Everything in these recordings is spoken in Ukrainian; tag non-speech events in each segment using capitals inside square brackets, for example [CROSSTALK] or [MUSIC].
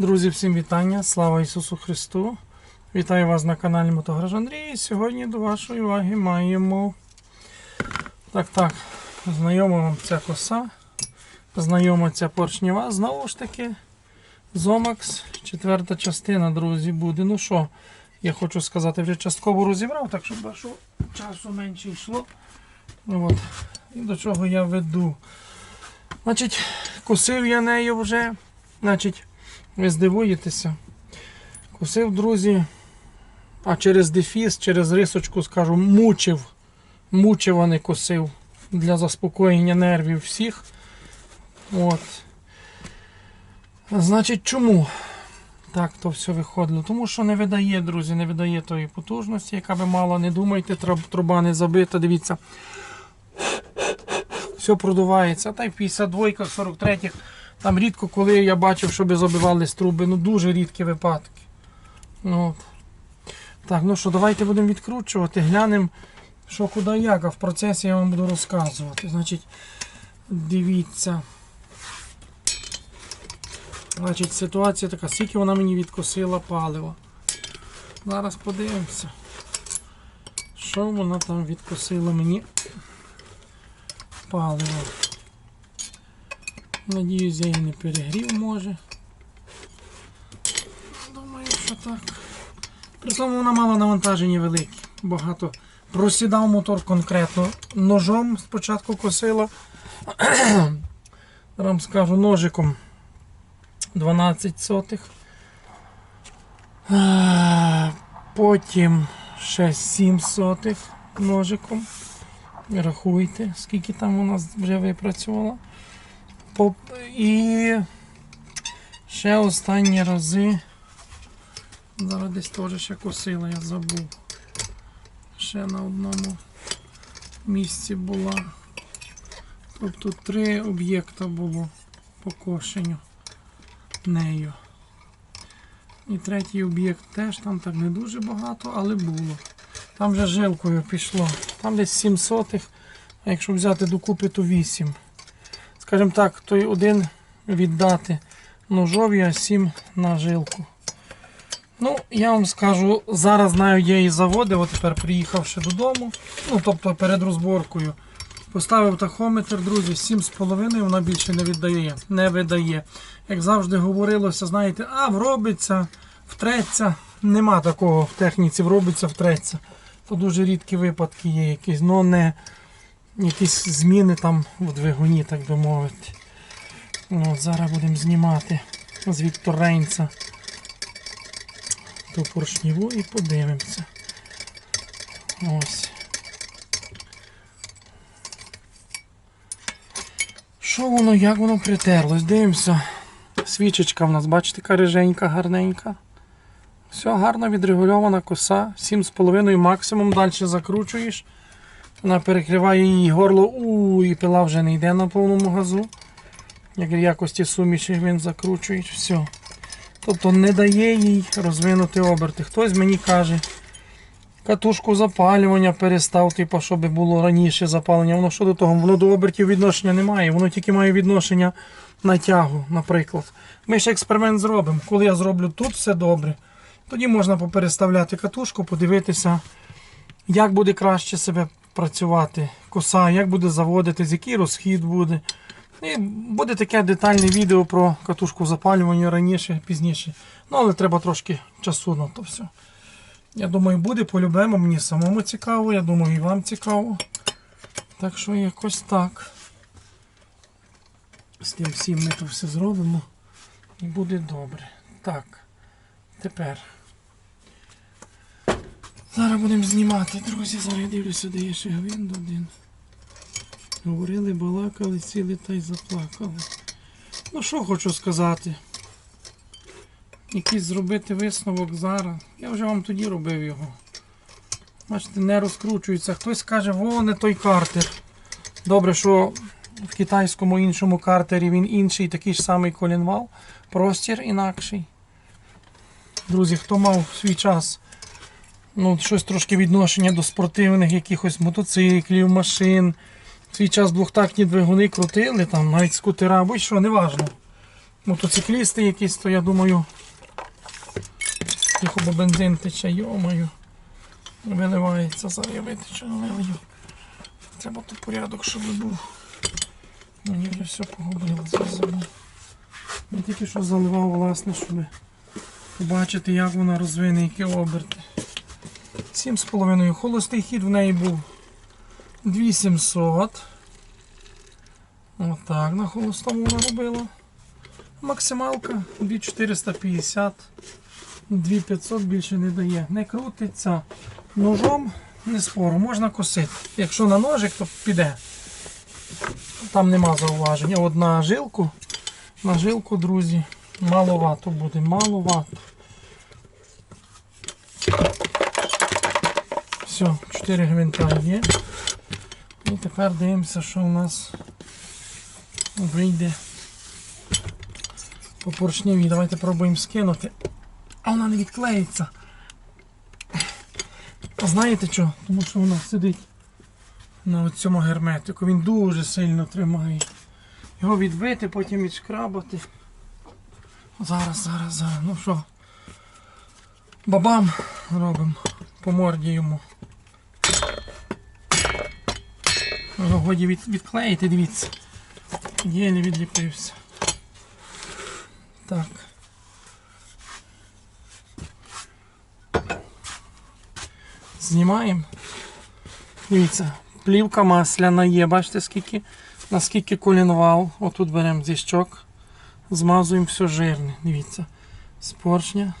Друзі, всім вітання! Слава Ісусу Христу! Вітаю вас на каналі Мотогараж Андрій. Сьогодні до вашої уваги маємо. Так, так, знайома вам ця коса, знайома ця поршнева. Знову ж таки, Зомакс, четверта частина, друзі, буде. Ну що, я хочу сказати, вже частково розібрав, так щоб вашого часу менше йшло. От. І до чого я веду. Значить, косив я нею вже. Значить, ви здивуєтеся. Косив, друзі, а через дефіс, через рисочку, скажу, мучив. Мучив, а не косив. Для заспокоєння нервів всіх. От. Значить, чому так то все виходило? Тому що не видає, друзі, не видає тої потужності, яка би мала. Не думайте, труба не забита. Дивіться. Все продувається. Та й в 52 43 там рідко, коли я бачив, щоб забивались труби, ну дуже рідкі випадки. Ну. Так, ну що, давайте будемо відкручувати, глянемо, що куди як, а в процесі я вам буду розказувати. Значить, дивіться. Значить, ситуація така, скільки вона мені відкосила палива. Зараз подивимося. Що вона там відкосила мені паливо. Надіюсь, я її не перегрів може. Думаю, що так. При тому вона мала навантаження велике. Багато. Просідав мотор конкретно. Ножом спочатку косила. [CLEARS THROAT] Вам скажу ножиком 12 сотих. Потім ще 7 сотих ножиком. Рахуйте, скільки там у нас вже випрацювала. І ще останні рази. Зараз десь теж ще косила, я забув. Ще на одному місці була. Тобто три об'єкта було по кошенню нею. І третій об'єкт теж там так не дуже багато, але було. Там вже жилкою пішло. Там десь 7 сотих, а якщо взяти докупи, то 8. Скажімо так, той один віддати ножові, а 7 на жилку. Ну, я вам скажу, зараз знаю, я її заводив, от тепер приїхавши додому, ну тобто перед розборкою. Поставив тахометр, друзі, 7,5 вона більше не віддає, не видає. Як завжди говорилося, знаєте, а вробиться, втреться. Нема такого в техніці, вробиться, втреться. То дуже рідкі випадки є якісь, але не якісь зміни там в двигуні, так би мовити. Ну, от зараз будемо знімати з Віктор Рейнца ту поршніву і подивимося. Ось. Що воно, як воно притерлось? Дивимося. Свічечка в нас, бачите, яка риженька, гарненька. Все, гарно відрегульована коса. 7,5 максимум. Далі закручуєш. Вона перекриває її горло. У, і пила вже не йде на повному газу. Як якості суміші він закручує. Все. Тобто не дає їй розвинути оберти. Хтось мені каже, катушку запалювання перестав, типу, щоб було раніше запалення. Воно що до того? Воно до обертів відношення не має. Воно тільки має відношення на тягу, наприклад. Ми ще експеримент зробимо. Коли я зроблю тут все добре, тоді можна попереставляти катушку, подивитися, як буде краще себе працювати коса, як буде заводитись, який розхід буде. І буде таке детальне відео про катушку запалювання раніше, пізніше. Ну, але треба трошки часу на то все. Я думаю, буде по-любому, мені самому цікаво, я думаю, і вам цікаво. Так що якось так. З тим всім ми то все зробимо. І буде добре. Так, тепер. Зараз будемо знімати, друзі. Зараз я дивлюся, де є ще гвинт один. Говорили, балакали, сіли та й заплакали. Ну що хочу сказати. Якийсь зробити висновок зараз. Я вже вам тоді робив його. Бачите, не розкручується. Хтось каже, во, не той картер. Добре, що в китайському іншому картері він інший, такий ж самий колінвал. Простір інакший. Друзі, хто мав свій час ну, щось трошки відношення до спортивних якихось мотоциклів, машин. В свій час двохтактні двигуни крутили, там навіть скутера, будь-що, неважно. мотоциклісти якісь, то я думаю. Тихо, бо бензин тече, йомаю. Виливається, зараз я витечу, вилию. Треба тут порядок, щоб був. Мені вже все погубило, зараз. Я тільки що заливав, власне, щоб побачити, як вона розвине, які оберти. 7,5. Холостий хід в неї був 2700. Отак на холостому вона робила. Максималка 2450. 2500 більше не дає. Не крутиться. Ножом не спору, можна косити. Якщо на ножик, то піде. Там нема зауважень. А от на жилку, на жилку, друзі, маловато буде, маловато. Все, 4 гвинта є. І тепер дивимося, що у нас вийде по поршневі. Давайте пробуємо скинути. А вона не відклеїться. А знаєте що? Тому що вона сидить на цьому герметику. Він дуже сильно тримає. Його відбити, потім відшкрабати. Зараз, зараз, зараз. Ну що? Бабам робимо по морді йому. Його годі від, відклеїти, дивіться. Єлі відліпився. Так. Знімаємо. Дивіться, плівка масляна є. Бачите, скільки, наскільки колінвал. Отут беремо зі щок, змазуємо все жирне. Дивіться. З поршня.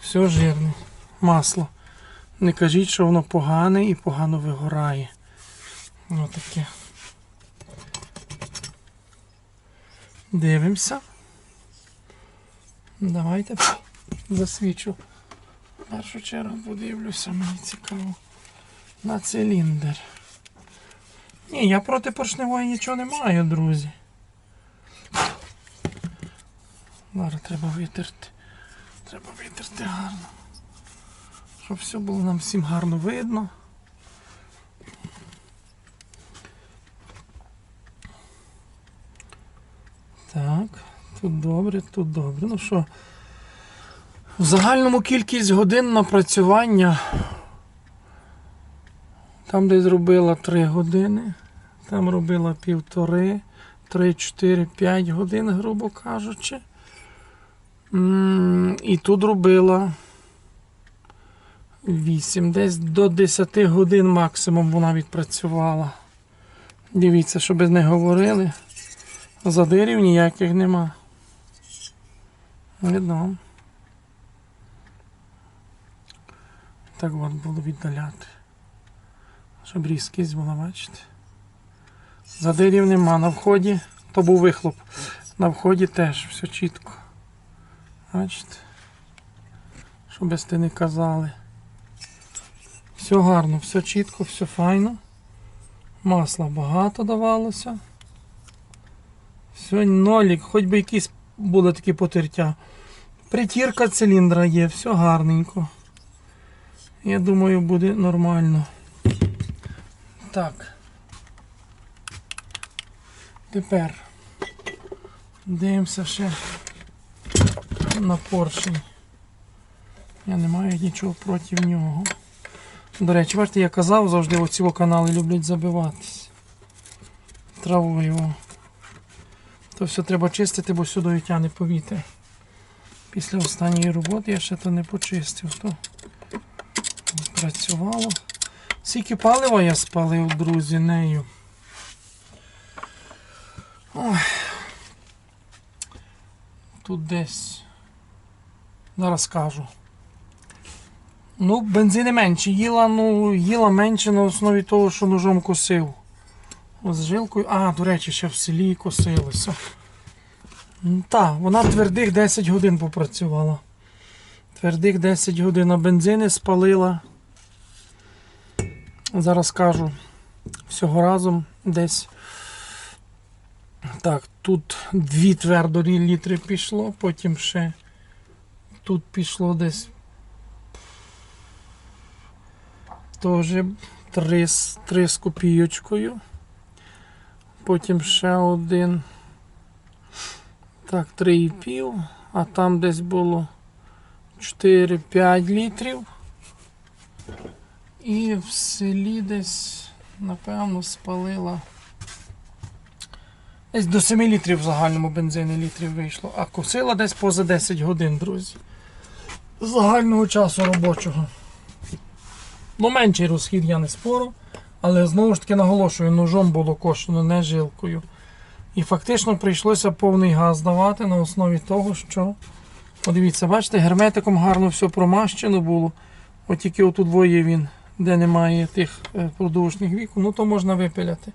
Все жирне. Масло. Не кажіть, що воно погане і погано вигорає. Отаке. Дивимося. Давайте засвічу. В першу чергу подивлюся, мені цікаво. На циліндр. Ні, я проти поршневої нічого не маю, друзі. Зараз треба витерти. Треба витерти гарно. Щоб все було нам всім гарно видно. Так, тут добре, тут добре. Ну що, в загальному кількість годин напрацювання. Там десь зробила 3 години, там робила півтори, 3, 4, 5 годин, грубо кажучи. І тут робила 8, десь до 10 годин максимум вона відпрацювала. Дивіться, щоб не говорили. Задирів ніяких нема. Видно. Так от було віддаляти. Щоб різкість була, бачите. Задирів нема. На вході то був вихлоп. На вході теж все чітко. Бачите? Щоб ти не казали. Все гарно, все чітко, все файно. Масла багато давалося. Все, нолік, хоч би якісь були такі потертя. Притірка циліндра є, все гарненько. Я думаю, буде нормально. Так. Тепер дивимося ще на поршень. Я не маю нічого проти нього. До речі, бачите, я казав завжди, оці канали люблять забиватись. Травою. То все треба чистити, бо сюди тягне повітря. Після останньої роботи я ще то не почистив. То працювало. Скільки палива я спалив, друзі, нею. Ой. Тут десь. Зараз скажу. Ну, бензини менше. Їла, ну, їла менше на основі того, що ножом косив. З жилкою. А, до речі, ще в селі косилося. Так, вона твердих 10 годин попрацювала. Твердих 10 годин а бензини спалила. Зараз кажу. Всього разом десь. Так, тут 2 твердо літри пішло, потім ще тут пішло десь. Теж 3 з копійочкою. Потім ще один. Так, 3,5, а там десь було 4-5 літрів. І в селі десь, напевно, спалила. Десь до 7 літрів в загальному бензину літрів вийшло, а косила десь поза 10 годин, друзі. Загального часу робочого. Ну, менший розхід я не спору, але знову ж таки наголошую, ножом було кошено, не жилкою. І фактично прийшлося повний газ давати на основі того, що. Подивіться, бачите, герметиком гарно все промащено було. От тільки отут двоє він, де немає тих е, продовжних вікон, ну то можна випиляти.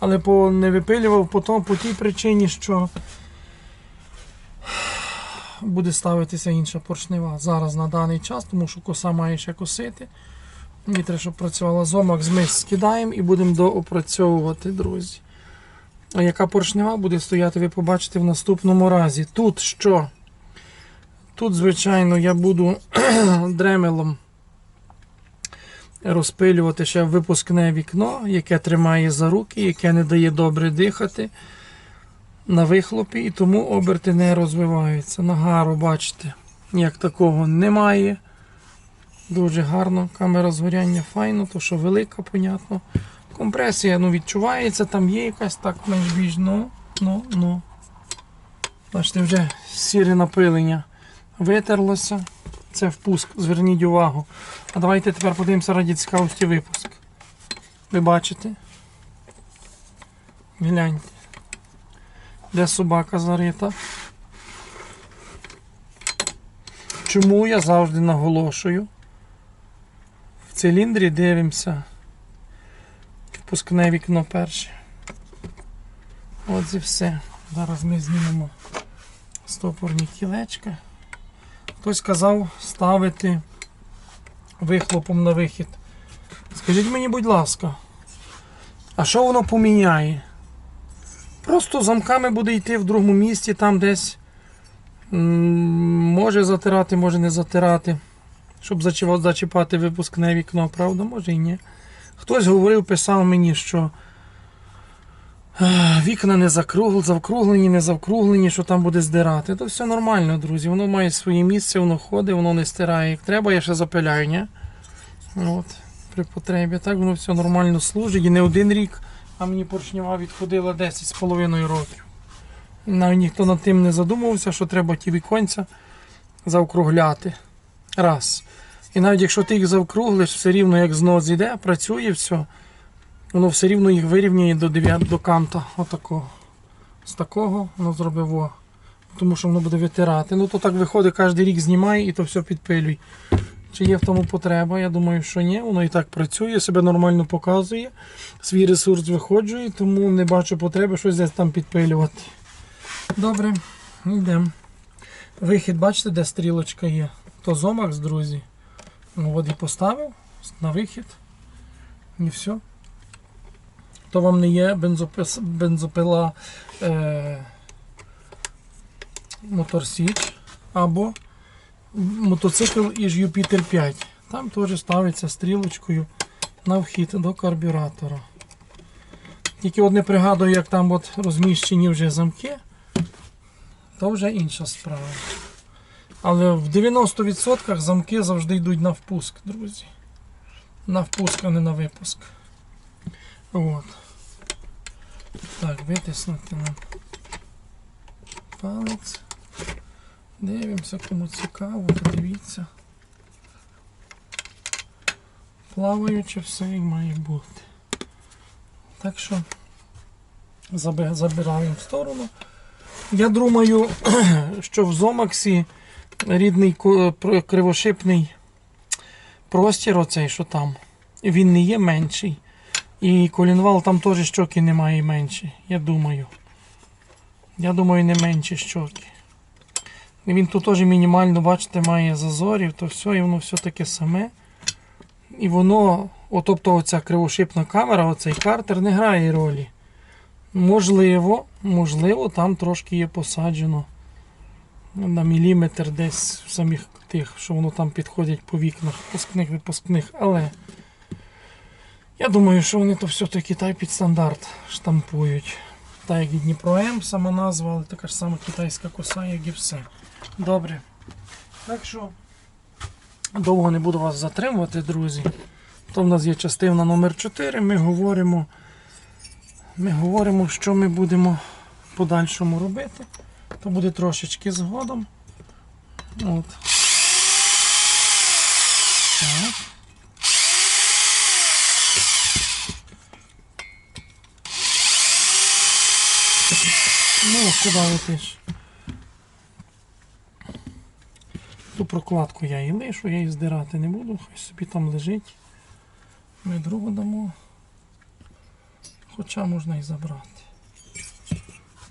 Але по, не випилював по, по тій причині, що буде ставитися інша поршнева зараз на даний час, тому що коса має ще косити. Треба, щоб працювала зомак, змис скидаємо і будемо доопрацьовувати, друзі. А яка поршнева буде стояти, ви побачите в наступному разі. Тут що? Тут, звичайно, я буду [CLEARS THROAT] дремелом розпилювати ще випускне вікно, яке тримає за руки, яке не дає добре дихати на вихлопі, і тому оберти не розвиваються. Нагару, бачите, як такого немає. Дуже гарно, камера згоряння файно, то що велика, понятно. Компресія ну, відчувається, там є якась так менш більш, ну, ну, ну. Бачите, вже сіре напилення витерлося. Це впуск, зверніть увагу. А давайте тепер подивимося раді цікавості випуск. Ви бачите? Гляньте. Де собака зарита? Чому я завжди наголошую? Циліндрі дивимося. Впускне вікно перше. От і все. Зараз ми знімемо стопорні кілечка. Хтось казав ставити вихлопом на вихід. Скажіть мені, будь ласка, а що воно поміняє? Просто замками буде йти в другому місці, там десь може затирати, може не затирати, щоб зачіпати, випускне вікно, правда? Може і ні. Хтось говорив, писав мені, що вікна не закругл, завкруглені, не завкруглені, що там буде здирати. То все нормально, друзі. Воно має своє місце, воно ходить, воно не стирає. Як треба, я ще запиляю, ні? От, при потребі. Так воно все нормально служить. І не один рік, а мені поршнева відходила 10 з половиною років. Навіть ніхто над тим не задумувався, що треба ті віконця заокругляти. Раз. І навіть якщо ти їх завкруглиш, все рівно як знос зійде, працює все, воно все рівно їх вирівнює до 9 до канта. Отакого. З такого воно зробив о. Тому що воно буде витирати. Ну то так виходить, кожен рік знімає і то все підпилюй. Чи є в тому потреба? Я думаю, що ні. Воно і так працює, себе нормально показує, свій ресурс виходжує, тому не бачу потреби щось десь там підпилювати. Добре, йдемо. Вихід, бачите, де стрілочка є? То зомакс, друзі. Ну, от і поставив на вихід. І все. То вам не є бензопила е, Мотор або мотоцикл із Jupiter 5. Там теж ставиться стрілочкою на вхід до карбюратора. Тільки от не пригадую, як там от розміщені вже замки, то вже інша справа. Але в 90% замки завжди йдуть на впуск, друзі. На впуск, а не на випуск. От. Так, витиснути нам палець. Дивимося, кому цікаво, подивіться. Плаваючи все і має бути. Так що забираємо в сторону. Я думаю, [CLEARS THROAT] що в Зомаксі рідний кривошипний простір, оцей, що там, він не є менший. І колінвал там теж щоки немає менші. Я думаю. Я думаю, не менші щоки. Він тут теж мінімально, бачите, має зазорів, то все, і воно все таке саме. І воно, о, тобто оця кривошипна камера, оцей картер не грає ролі. Можливо, можливо, там трошки є посаджено на міліметр десь в самих тих, що воно там підходять по вікнах, випускних, випускних, але я думаю, що вони то все-таки та й під стандарт штампують. Так як і Дніпро М, сама назва, але така ж сама китайська коса, як і все. Добре. Так що довго не буду вас затримувати, друзі. То в нас є частина номер 4. Ми говоримо, ми говоримо, що ми будемо в подальшому робити. То буде трошечки згодом. От. Так. Ну, куди летиш? Ту прокладку я її лишу, я її здирати не буду, хай собі там лежить. Ми другу дамо. Хоча можна і забрати.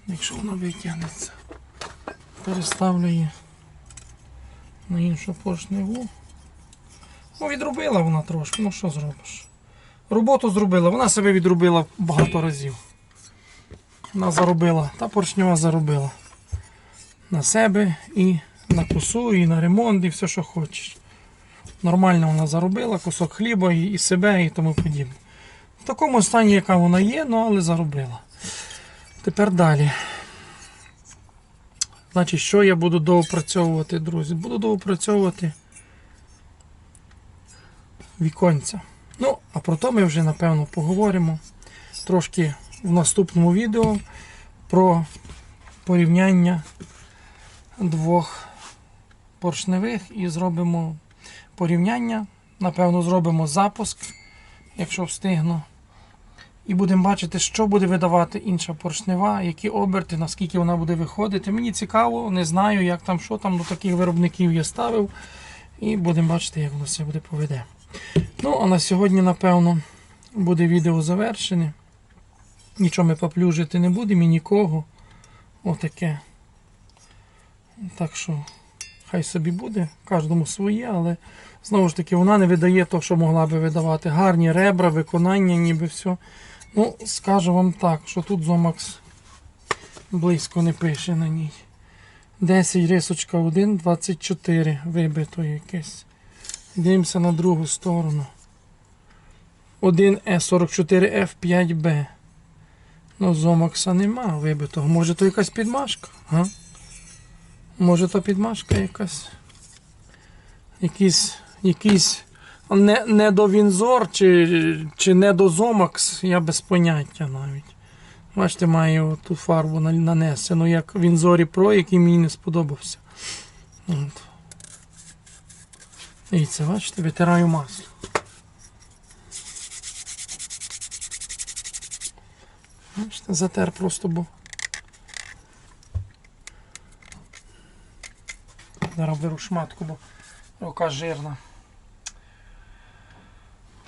Якщо вона витягнеться. Переставлю її на іншу поршневу. Ну, відробила вона трошки, ну що зробиш? Роботу зробила, вона себе відробила багато разів. Вона заробила, та поршнева заробила. На себе і на косу, і на ремонт, і все, що хочеш. Нормально вона заробила, кусок хліба і себе, і тому подібне. В такому стані, яка вона є, ну але заробила. Тепер далі. Значить, що я буду доопрацьовувати, друзі? Буду доопрацьовувати віконця. Ну, а про то ми вже напевно поговоримо трошки в наступному відео про порівняння двох поршневих і зробимо порівняння. Напевно, зробимо запуск, якщо встигну. І будемо бачити, що буде видавати інша поршнева, які оберти, наскільки вона буде виходити. Мені цікаво, не знаю, як там, що там, до таких виробників я ставив. І будемо бачити, як воно все буде поведе. Ну, а на сьогодні, напевно, буде відео завершене. Нічого ми поплюжити не будемо і нікого. Отаке. Так що, хай собі буде, кожному своє, але знову ж таки вона не видає того, що могла би видавати. Гарні ребра, виконання, ніби все. Ну, скажу вам так, що тут Зомакс близько не пише на ній. 10 рисочка 1, 24 вибито якесь. Дивимося на другу сторону. 1Е44F5B. Ну, Зомакса нема вибитого. Може то якась підмашка? Га? Може то підмашка якась? Якийсь, якийсь не, не до Вінзор чи, чи не до Зомакс, я без поняття навіть. Бачите, маю ту фарбу на- нанесену, як Вінзорі Pro, який мені не сподобався. От. Дивіться, бачите, витираю масло. Бачите, затер просто, бо. Зараз беру шматку, бо рука жирна.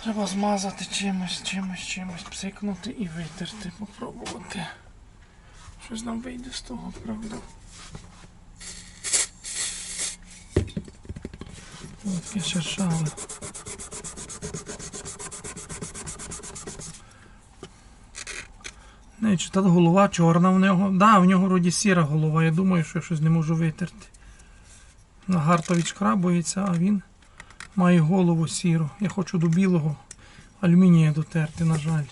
Треба змазати чимось, чимось, чимось, псикнути і витерти, попробувати. Щось нам вийде з того, правда. Таке шершаве. Не, чи та голова чорна в нього. Да, в нього вроді сіра голова. Я думаю, що я щось не можу витерти. Нагарто відшкрабується, а він має голову сіру. Я хочу до білого алюмінія дотерти, на жаль.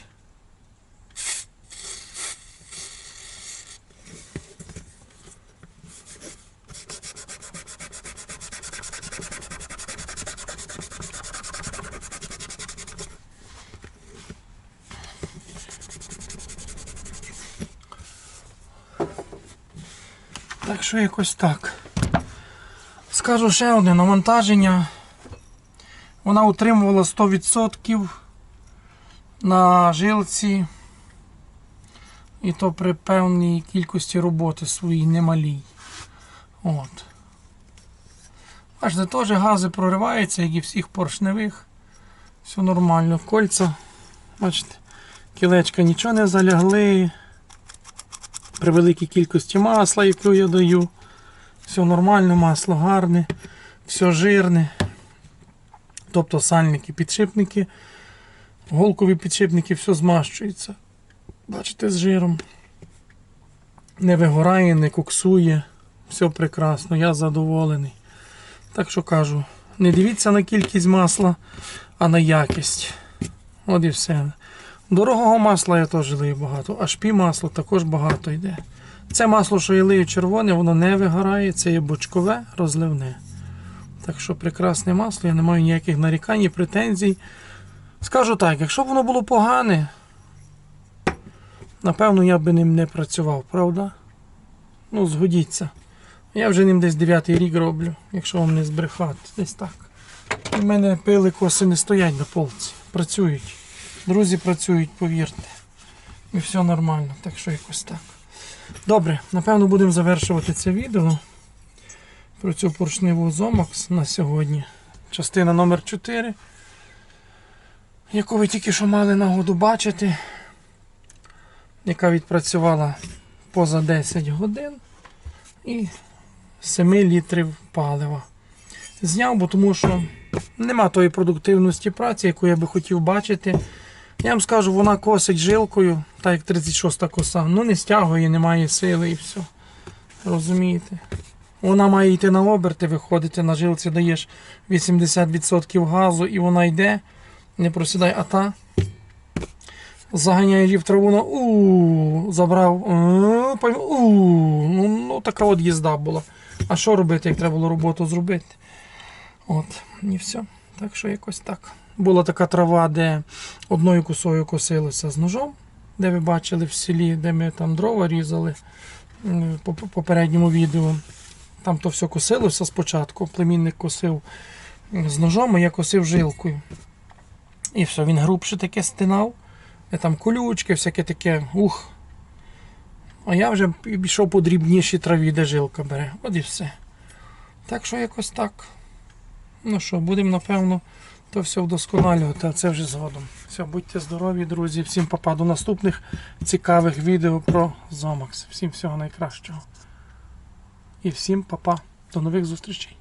Так що якось так. Скажу ще одне навантаження. Вона утримувала 100% на жилці. І то при певній кількості роботи своїй немалій. От. Бачите, теж гази прориваються, як і всіх поршневих. Все нормально. Кольця, бачите, кілечка нічого не залягли. При великій кількості масла, яку я даю. Все нормально, масло гарне, все жирне. Тобто сальники, підшипники, голкові підшипники, все змащується. Бачите, з жиром. Не вигорає, не коксує. Все прекрасно, я задоволений. Так що кажу, не дивіться на кількість масла, а на якість. От і все. Дорогого масла я теж лию багато, шпі масла також багато йде. Це масло, що я лию червоне, воно не вигорає, це є бочкове, розливне. Так що прекрасне масло, я не маю ніяких нарікань і претензій. Скажу так, якщо б воно було погане, напевно, я би ним не працював, правда? Ну, згодіться. Я вже ним десь 9 рік роблю, якщо вам не збрехати, десь так. У мене пили коси не стоять на полці, працюють. Друзі працюють, повірте. І все нормально, так що якось так. Добре, напевно, будемо завершувати це відео про цю поршневу Zomax на сьогодні. Частина номер 4 яку ви тільки що мали нагоду бачити, яка відпрацювала поза 10 годин і 7 літрів палива. Зняв, бо тому що нема тої продуктивності праці, яку я би хотів бачити. Я вам скажу, вона косить жилкою, так як 36 коса. Ну не стягує, немає сили і все. Розумієте? Вона має йти на оберти, виходити на жилці, даєш 80% газу і вона йде. Не просідай, а та. Заганяє її в траву на у забрав. У, ну, ну така от їзда була. А що робити, як треба було роботу зробити? От, і все. Так що якось так. Була така трава, де одною косою косилося з ножом, де ви бачили в селі, де ми там дрова різали по попередньому відео. Там то все косилося спочатку. Племінник косив з ножом, а я косив жилкою. І все, він грубше таке стинав. Де там колючки, всяке таке, ух. А я вже пішов по дрібнішій траві, де жилка бере. От і все. Так що якось так. Ну що, будемо, напевно, то все вдосконалювати, а це вже згодом. Все, будьте здорові, друзі. Всім папа до наступних цікавих відео про Zomax. Всім всього найкращого. І всім папа. До нових зустрічей.